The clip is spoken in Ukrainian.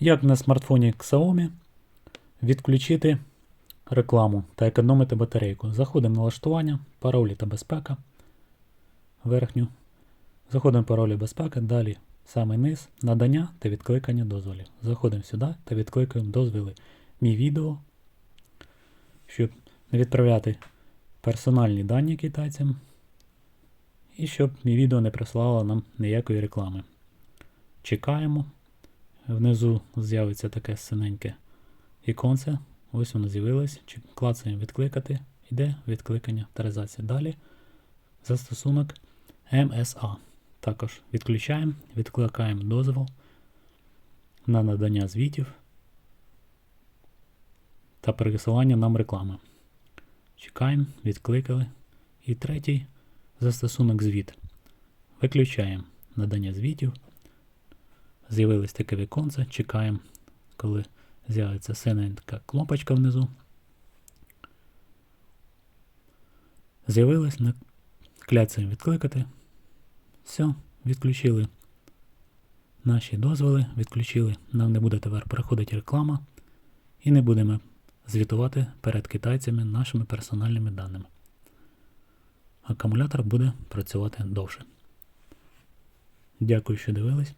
Як на смартфоні Xiaomi відключити рекламу та економити батарейку. Заходимо в налаштування, паролі та безпека. Верхню. Заходимо в паролі безпеки, далі самий низ, надання та відкликання дозволів. Заходимо сюди та відкликаємо дозволи. Мій відео, щоб не відправляти персональні дані китайцям. І щоб мій відео не прислало нам ніякої реклами. Чекаємо. Внизу з'явиться таке синеньке іконце. Ось воно з'явилось. Клацаємо відкликати. Іде відкликання авторизація. Далі застосунок MSA. Також відключаємо, відкликаємо дозвіл на надання звітів та пересилання нам реклами. Чекаємо, відкликали. І третій застосунок звіт. Виключаємо надання звітів. З'явилось таке віконце. Чекаємо, коли з'явиться синенька кнопочка внизу. З'явилось кляцаємо відкликати. Все, відключили наші дозволи, відключили. Нам не буде тепер проходити реклама і не будемо звітувати перед китайцями нашими персональними даними. Акумулятор буде працювати довше. Дякую, що дивились.